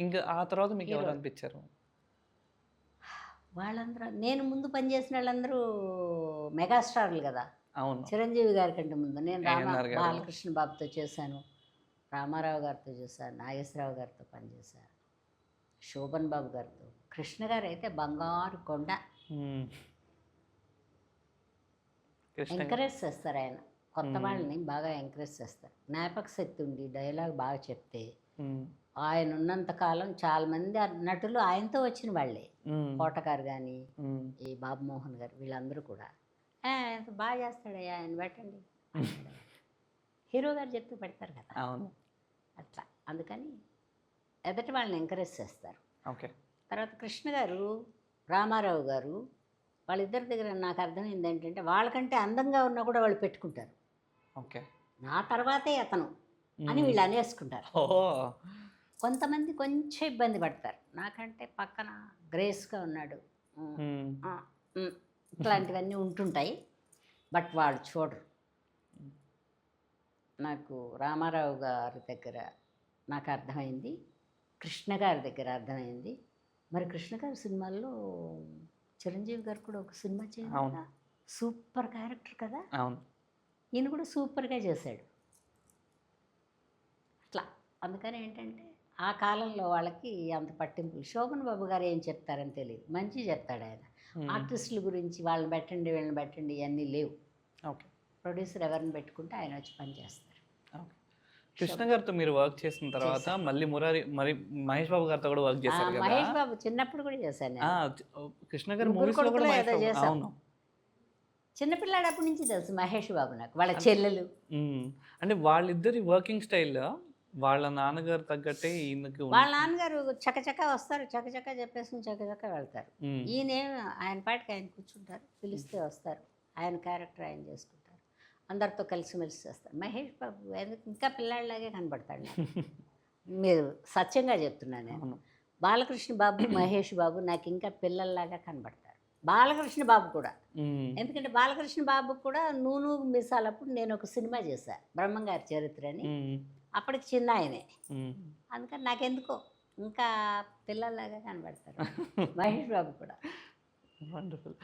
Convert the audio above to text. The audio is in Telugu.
ఇంకా ఆ తర్వాత మీకు ఎవరు. అనిపించారు వాళ్ళందరూ నేను ముందు పనిచేసిన వాళ్ళందరూ మెగాస్టార్లు కదా. అవును. చిరంజీవి గారి కంటే ముందు. నేను రామ. బాలకృష్ణ బాబుతో చేశాను. రామారావు గారితో చేశాను. నాగేశ్వరరావు గారితో పనిచేశాను శోభన్ బాబు గారితో. కృష్ణ గారు అయితే బంగారు కొండ. ఎంకరేజ్ చేస్తారు ఆయన. కొత్త. వాళ్ళని బాగా ఎంకరేజ్ చేస్తారు. జ్ఞాపక శక్తి ఉండి డైలాగ్ బాగా చెప్తే. ఆయన ఉన్నంత కాలం చాలా మంది నటులు ఆయనతో వచ్చిన వాళ్ళే. కోటగారు కానీ. ఈ బాబు మోహన్ గారు వీళ్ళందరూ కూడా. "ఆ, ఎంత బాగా చేస్తాడయ్యా ఆయన పెట్టండి. హీరో గారు చెప్తే పెడతారు కదా. అవును. అట్లా. అందుకని ఎదటి వాళ్ళని ఎంకరేజ్ చేస్తారు. ఓకే. తర్వాత కృష్ణ గారు రామారావు గారు వాళ్ళిద్దరి దగ్గర నాకు అర్థమైంది ఏంటంటే వాళ్ళకంటే అందంగా ఉన్నా కూడా వాళ్ళు పెట్టుకుంటారు. ఓకే. నా తర్వాతే అతను. అని. వీళ్ళు అనేసుకుంటారు కొంతమంది కొంచెం ఇబ్బంది పడతారు. నాకంటే పక్కన గ్రేస్గా ఉన్నాడు. ఇట్లాంటివన్నీ ఉంటుంటాయి. బట్ వాళ్ళు చూడరు. నాకు రామారావు గారి దగ్గర నాకు అర్థమైంది. కృష్ణ గారి దగ్గర అర్థమైంది. మరి కృష్ణ గారి సినిమాల్లో చిరంజీవి గారు కూడా ఒక సినిమా చేయాలి సూపర్ క్యారెక్టర్ కదా? అవును. ఈయన కూడా సూపర్గా చేశాడు. అందుకని ఏంటంటే ఆ కాలంలో వాళ్ళకి అంత పట్టింపు శోభన్ బాబు గారు ఏం చెప్తారని తెలియదు. మంచి చెప్తాడు ఆయన. ఆర్టిస్టుల గురించి వాళ్ళని పెట్టండి వీళ్ళని పెట్టండి ఇవన్నీ లేవు. ఓకే. ప్రొడ్యూసర్ ఎవరిని పెట్టుకుంటే ఆయన వచ్చి పని చేస్తారు. ఓకే. కృష్ణ గారితో మీరు వర్క్ చేసిన తర్వాత చేశాను. మళ్ళీ మురారి మరి మహేష్ బాబు గారితో కూడా వర్క్ చేశారు కదా? మహేష్ బాబు చిన్నప్పుడు కూడా చేశాను కృష్ణ గారి మూవీస్లో కూడా కొడుకులో మహేష్ ఏదో బాబు చేశాం. అవును. చిన్నపిల్లాడప్పటి నుంచి తెలుసు మహేష్ బాబు నాకు వాళ్ళ చెల్లెలు. అంటే వాళ్ళిద్దరి వర్కింగ్ స్టైల్ వాళ్ళ నాన్నగారు తగ్గట్టే ఈయనకి. వాళ్ళ నాన్నగారు చకచక వస్తారు చకచక చెప్పేసి చకచక వెళ్తారు. ఈయన ఆయన పాటికి ఆయన కూర్చుంటారు పిలిస్తే వస్తారు. ఆయన క్యారెక్టర్ ఆయన చేసుకుంటారు. అందరితో కలిసిమెలిసి చేస్తారు. మహేష్ బాబు ఎందుకు? ఇంకా పిల్లాడిలాగే కనబడతాడు. మీరు సత్యంగా చెప్తున్నాను నేను. బాలకృష్ణ బాబు మహేష్ బాబు నాకు ఇంకా పిల్లల్లాగా కనబడతారు. బాలకృష్ణ బాబు కూడా. ఎందుకంటే బాలకృష్ణ బాబు కూడా నూనూ మిసాలప్పుడు నేను ఒక సినిమా చేశాను బ్రహ్మంగారి చరిత్ర అని. అప్పటికి చిన్న ఆయనే. అందుకని నాకెందుకో ఇంకా పిల్లల్లాగా కనబడతారు. మహేష్ బాబు కూడా. వండర్ఫుల్